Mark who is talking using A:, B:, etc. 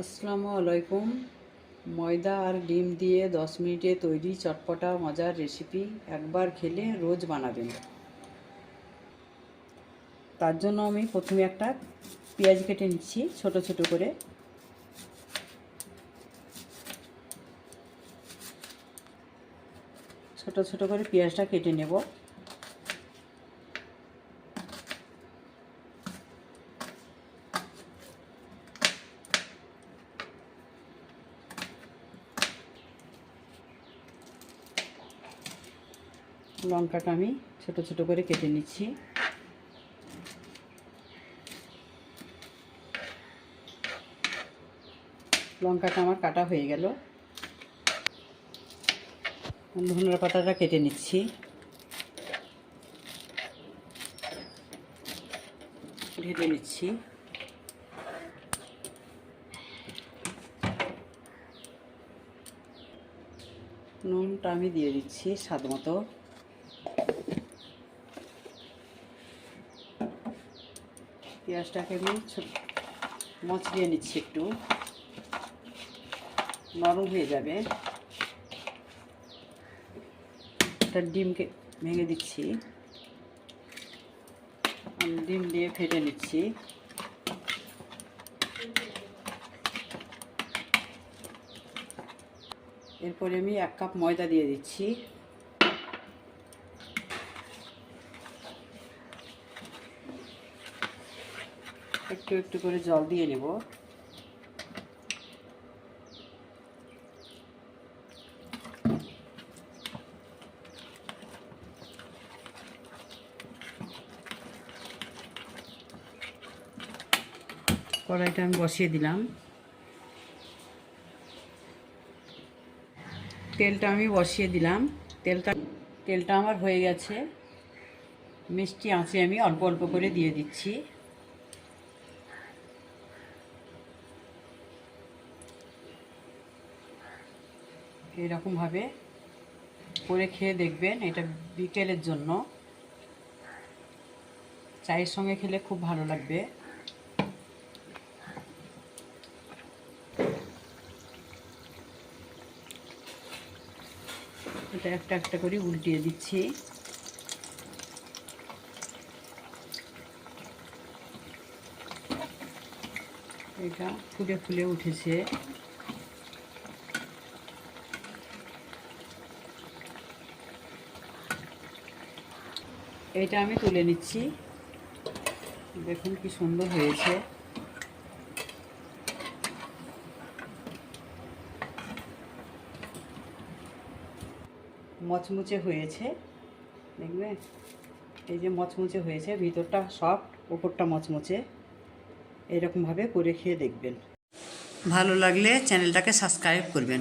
A: আসসালামু আলাইকুম। ময়দা আর ডিম দিয়ে দশ মিনিটে তৈরি চটপটা, মজার রেসিপি একবার খেলে রোজ বানাবেন। তার জন্য আমি প্রথমে একটা পেঁয়াজ কেটে নিচ্ছি, ছোট ছোট করে। ছোট ছোট করে পেঁয়াজটা কেটে নেব। লঙ্কাটা আমি ছোট ছোট করে কেটে নিচ্ছি। লঙ্কাটা আমার কাটা হয়ে গেল। ধনের পাতাটা কেটে নিচ্ছি। ঢেলে নিচ্ছি। নুনটা আমি দিয়ে দিচ্ছি স্বাদ মতো। পেঁয়াজটাকে আমি মচড়িয়ে নিচ্ছি একটু। নরম হয়ে যাবে। একটা ডিমকে ভেঙে দিচ্ছি। ডিম দিয়ে ফেটে নিচ্ছি। এরপরে আমি এক কাপ ময়দা দিয়ে দিচ্ছি। একটু একটু করে জল দিয়ে নেব। কড়াইটা আমি বসিয়ে দিলাম। তেলটা আমি বসিয়ে দিলাম। তেলটা তেলটা আমার হয়ে গেছে। মিষ্টি আঁচে আমি অল্প অল্প করে দিয়ে দিচ্ছি। এরকমভাবে করে খেয়ে দেখবেন, এটা বিকেলের জন্য। চায়ের সঙ্গে খেলে খুব ভালো লাগবে। এটা একটা একটা করে উল্টিয়ে দিচ্ছি। এটা ফুলে ফুলে উঠেছে। এটা আমি তুলে নিচ্ছি। দেখুন কি সুন্দর হয়েছে। মচমুচে হয়েছে। দেখবে? এই যে মচমুচে হয়েছে, ভিতরটা সফট ওপরটা মচমুচে। এরকমভাবে করে খেয়ে দেখবেন। ভালো লাগলে চ্যানেলটাকে সাবস্ক্রাইব করবেন।